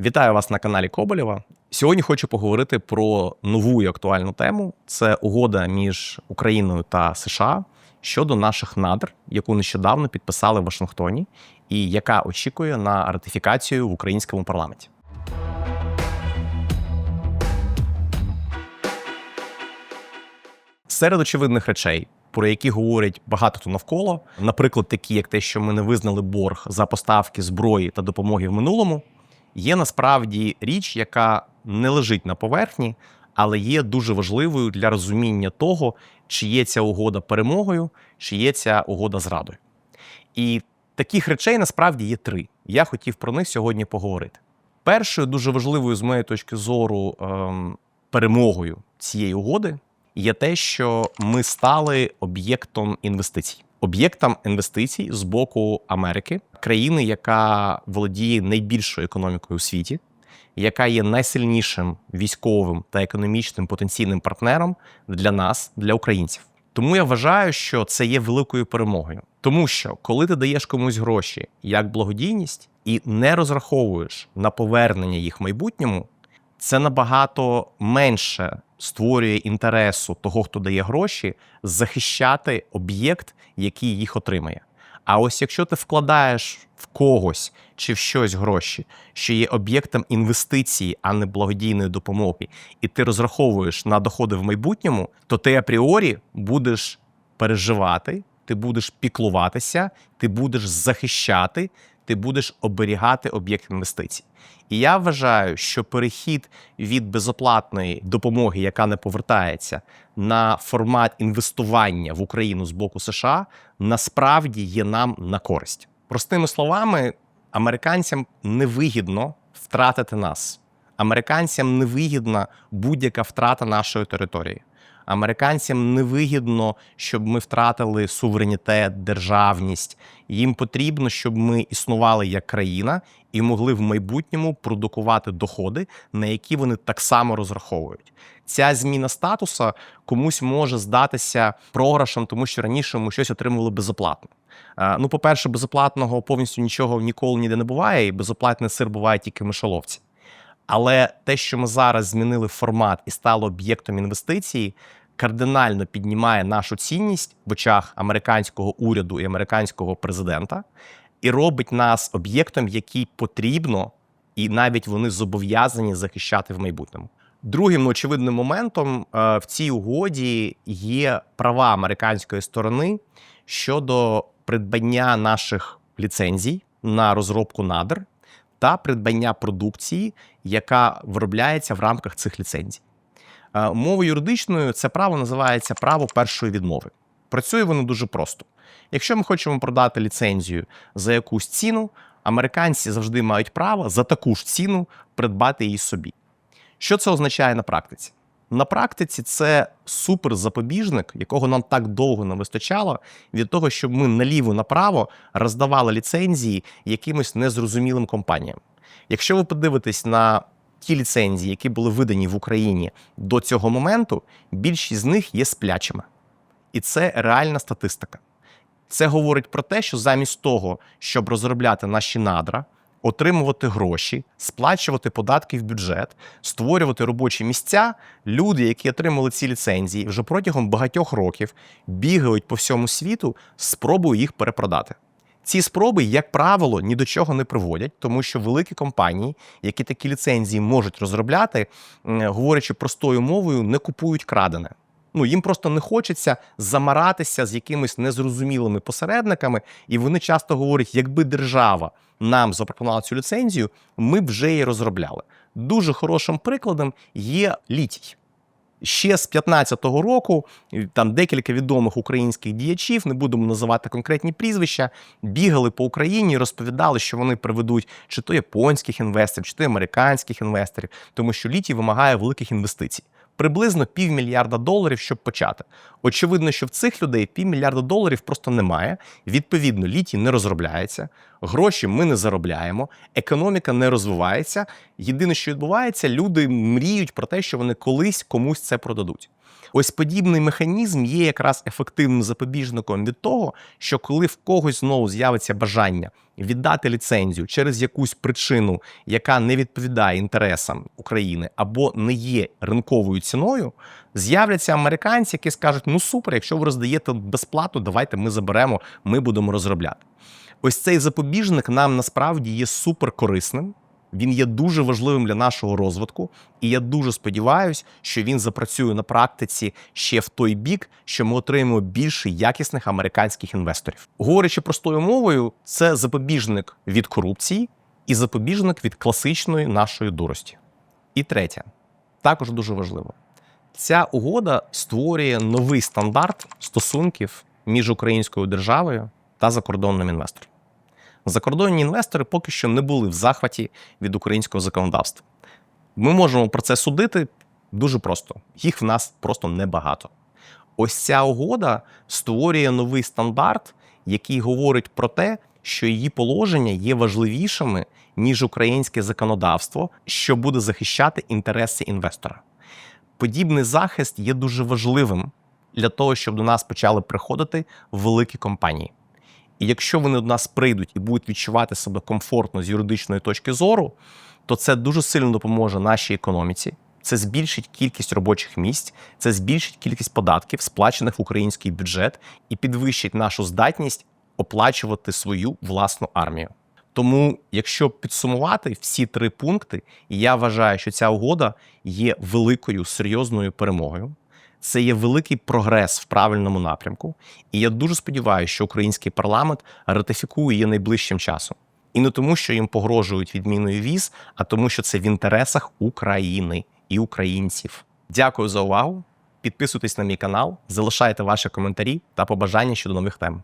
Вітаю вас на каналі Коболєва. Сьогодні хочу поговорити про нову і актуальну тему: це угода між Україною та США щодо наших надр, яку нещодавно підписали в Вашингтоні, і яка очікує на ратифікацію в українському парламенті. Серед очевидних речей, про які говорять багато хто навколо, наприклад, такі, як те, що ми не визнали борг за поставки зброї та допомоги в минулому, є насправді річ, яка не лежить на поверхні, але є дуже важливою для розуміння того, чи є ця угода перемогою, чи є ця угода зрадою. І таких речей насправді є три. Я хотів про них сьогодні поговорити. Першою дуже важливою з моєї точки зору ем, перемогою цієї угоди є те, що ми стали об'єктом інвестицій. Об'єктом інвестицій з боку Америки, країни, яка володіє найбільшою економікою у світі, яка є найсильнішим військовим та економічним потенційним партнером для нас, для українців. Тому я вважаю, що це є великою перемогою. Тому що коли ти даєш комусь гроші як благодійність і не розраховуєш на повернення їх в майбутньому, це набагато менше створює інтересу того, хто дає гроші, захищати об'єкт, який їх отримає. А ось якщо ти вкладаєш в когось чи в щось гроші, що є об'єктом інвестиції, а не благодійної допомоги, і ти розраховуєш на доходи в майбутньому, то ти апріорі будеш переживати, ти будеш піклуватися, ти будеш захищати, ти будеш оберігати об'єкт інвестицій. І я вважаю, що перехід від безоплатної допомоги, яка не повертається, на формат інвестування в Україну з боку США, насправді є нам на користь. Простими словами, американцям невигідно втратити нас. Американцям невигідна будь-яка втрата нашої території. Американцям невигідно, щоб ми втратили суверенітет, державність. Їм потрібно, щоб ми існували як країна і могли в майбутньому продукувати доходи, на які вони так само розраховують. Ця зміна статуса комусь може здатися програшем, тому що раніше ми щось отримували безоплатно. Ну, по-перше, безоплатного повністю нічого ніколи ніде не буває, і безоплатний сир буває тільки мишоловці. Але те, що ми зараз змінили формат і стало об'єктом інвестицій, кардинально піднімає нашу цінність в очах американського уряду і американського президента, і робить нас об'єктом, який потрібно, і навіть вони зобов'язані захищати в майбутньому. Другим ну, очевидним моментом е, в цій угоді є права американської сторони щодо придбання наших ліцензій на розробку надр та придбання продукції, яка виробляється в рамках цих ліцензій. Е, Мовою юридичною це право називається право першої відмови. Працює воно дуже просто. Якщо ми хочемо продати ліцензію за якусь ціну, американці завжди мають право за таку ж ціну придбати її собі. Що це означає на практиці? На практиці це суперзапобіжник, якого нам так довго не вистачало, від того, щоб ми наліво-направо роздавали ліцензії якимось незрозумілим компаніям. Якщо ви подивитесь на ті ліцензії, які були видані в Україні до цього моменту, більшість з них є сплячими. І це реальна статистика. Це говорить про те, що замість того, щоб розробляти наші надра, отримувати гроші, сплачувати податки в бюджет, створювати робочі місця, люди, які отримали ці ліцензії, вже протягом багатьох років бігають по всьому світу, спробують їх перепродати. Ці спроби, як правило, ні до чого не приводять, тому що великі компанії, які такі ліцензії можуть розробляти, говорячи простою мовою, не купують крадене. Ну їм просто не хочеться замаратися з якимись незрозумілими посередниками, і вони часто говорять, якби держава нам запропонувала цю ліцензію, ми б вже її розробляли. Дуже хорошим прикладом є літій. Ще з 15-го року там декілька відомих українських діячів, не будемо називати конкретні прізвища, бігали по Україні і розповідали, що вони приведуть чи то японських інвесторів, чи то американських інвесторів, тому що літій вимагає великих інвестицій. Приблизно півмільярда доларів, щоб почати. Очевидно, що в цих людей півмільярда доларів просто немає. Відповідно, літій не розробляється, гроші ми не заробляємо, економіка не розвивається. Єдине, що відбувається, люди мріють про те, що вони колись комусь це продадуть. Ось подібний механізм є якраз ефективним запобіжником від того, що коли в когось знову з'явиться бажання віддати ліцензію через якусь причину, яка не відповідає інтересам України або не є ринковою ціною, з'являться американці, які скажуть: ну супер, якщо ви роздаєте безплатно, давайте ми заберемо, ми будемо розробляти. Ось цей запобіжник нам насправді є супер корисним. Він є дуже важливим для нашого розвитку, і я дуже сподіваюся, що він запрацює на практиці ще в той бік, що ми отримаємо більше якісних американських інвесторів. Говорячи простою мовою, це запобіжник від корупції і запобіжник від класичної нашої дурості. І третє, також дуже важливо. Ця угода створює новий стандарт стосунків між українською державою та закордонним інвестором. Закордонні інвестори поки що не були в захваті від українського законодавства. Ми можемо про це судити дуже просто. Їх в нас просто небагато. Ось ця угода створює новий стандарт, який говорить про те, що її положення є важливішими, ніж українське законодавство, що буде захищати інтереси інвестора. Подібний захист є дуже важливим для того, щоб до нас почали приходити великі компанії. І якщо вони до нас прийдуть і будуть відчувати себе комфортно з юридичної точки зору, то це дуже сильно допоможе нашій економіці. Це збільшить кількість робочих місць, це збільшить кількість податків, сплачених в український бюджет, і підвищить нашу здатність оплачувати свою власну армію. Тому, якщо підсумувати всі три пункти, я вважаю, що ця угода є великою серйозною перемогою. Це є великий прогрес в правильному напрямку, і я дуже сподіваюся, що український парламент ратифікує її найближчим часом. І не тому, що їм погрожують відміною віз, а тому, що це в інтересах України і українців. Дякую за увагу. Підписуйтесь на мій канал, залишайте ваші коментарі та побажання щодо нових тем.